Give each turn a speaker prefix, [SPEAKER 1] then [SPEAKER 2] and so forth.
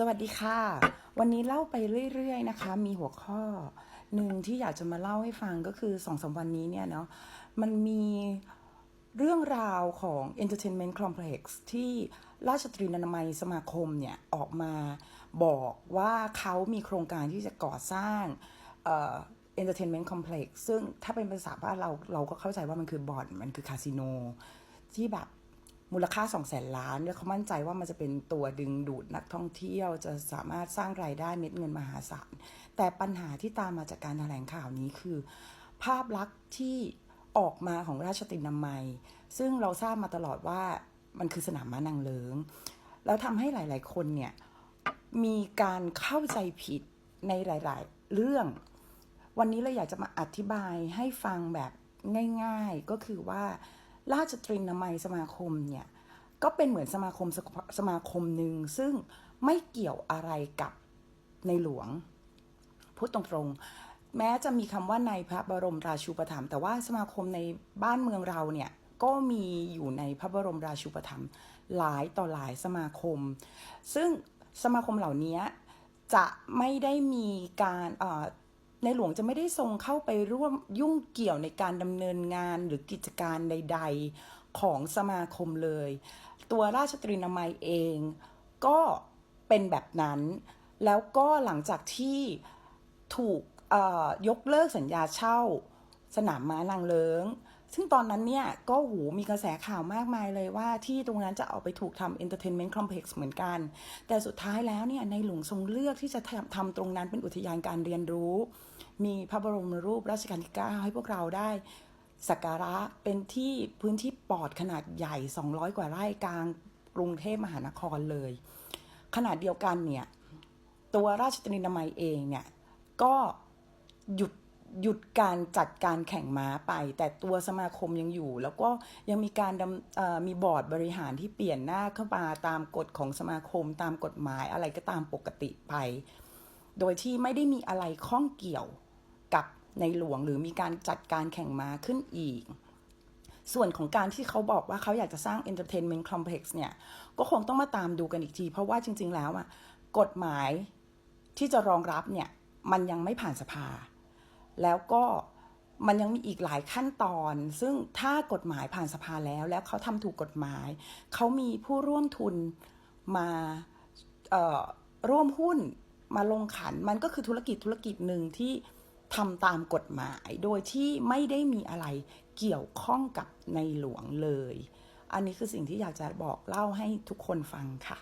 [SPEAKER 1] สวัสดีค่ะ วันนี้เล่าไปเรื่อยๆนะคะ มีหัวข้อหนึ่งที่อยากจะมาเล่าให้ฟังก็คือสองสามวันนี้เนี่ยเนาะมันมีเรื่องราวของ Entertainment Complex ที่ราชตรีนานามัยสมาคมเนี่ย ออกมาบอกว่าเขามีโครงการที่จะก่อสร้างเอ่อ Entertainment Complex ซึ่งถ้าเป็นภาษาบ้านเราเราก็เข้าใจว่ามันคือบ่อน มันคือคาสิโนที่แบบ มูลค่า 2 0 0แสนล้านเนี่ยเขามั่นใจว่ามันจะเป็นตัวดึงดูดนักท่องเที่ยว จะสามารถสร้างรายได้เม็ดเงินมหาศาล แต่ปัญหาที่ตามมาจากการแถลงข่าวนี้คือ ภาพลักษณ์ที่ออกมาของราชตินามัย ซึ่งเราทราบมาตลอดว่ามันคือสนามม้านางเลิง แล้วทำให้หลาย ๆ คนเนี่ยมีการเข้าใจผิดในหลาย ๆ เรื่อง วันนี้เราอยากจะมาอธิบายให้ฟังแบบง่าย ๆ ก็คือว่า ราชตรีนามัยสมาคมเนี่ยก็เป็นเหมือนสมาคมสสมาคมหนึ่งซึ่งไม่เกี่ยวอะไรกับในหลวงพูดตรงๆ แม้จะมีคำว่าในพระบรมราชูปถัมภ์แต่ว่าสมาคมในบ้านเมืองเราเนี่ยก็มีอยู่ในพระบรมราชูปถัมภ์หลายต่อหลายสมาคม ซึ่งสมาคมเหล่านี้จะไม่ได้มีการเอ่อ ในหลวงจะไม่ได้ทรงเข้าไปร่วมยุ่งเกี่ยวในการดำเนินงานหรือกิจการใด ๆของสมาคมเลย ตัวราชตรีนามัยเอง ก็เป็นแบบนั้น แล้วก็หลังจากที่ถูกยกเลิกสัญญาเช่า สนามม้านางเลิง ซึ่งตอนนั้นเนี่ย ก็หูมีกระแสข่าวมากมายเลยว่าที่ตรงนั้นจะเอาไปถูกทำ entertainment complex เหมือนกัน แต่สุดท้ายแล้วเนี่ย ในหลวงทรงเลือกที่จะทำทำตรงนั้นเป็นอุทยานการเรียนรู้ มีพระบรมรูปรัชกาลที่ 9 ให้พวกเราได้สักการะเป็นที่พื้นที่ปลอดขนาดใหญ่ 200 กว่าไร่กลางกรุงเทพมหานครเลย ขนาดเดียวกันเนี่ย ตัวราชตรีนามัยเองเนี่ย ก็หยุด หยุดการจัดการแข่งม้าไป แต่ตัวสมาคมยังอยู่ แล้วก็ยังมีการมีบอร์ดบริหารที่เปลี่ยนหน้าเข้ามาตามกฎของสมาคม ตามกฎหมายอะไรก็ตามปกติไป โดยที่ไม่ได้มีอะไรข้องเกี่ยวกับในหลวงหรือมีการจัดการแข่งม้าขึ้นอีก ส่วนของการที่เขาบอกว่าเขาอยากจะสร้าง entertainment complex เนี่ย ก็คงต้องมาตามดูกันอีกที เพราะว่าจริง ๆ แล้วอะกฎหมายที่จะรองรับเนี่ย มันยังไม่ผ่านสภา แล้วก็มันยังมีอีกหลายขั้นตอน ซึ่งถ้ากฎหมายผ่านสภาแล้ว แล้วเขาทำถูกกฎหมาย เขามีผู้ร่วมทุนมาร่วมหุ้นมาลงขัน มันก็คือธุรกิจธุรกิจหนึ่งที่ทำตามกฎหมาย โดยที่ไม่ได้มีอะไรเกี่ยวข้องกับในหลวงเลย อันนี้คือสิ่งที่อยากจะบอกเล่าให้ทุกคนฟังค่ะ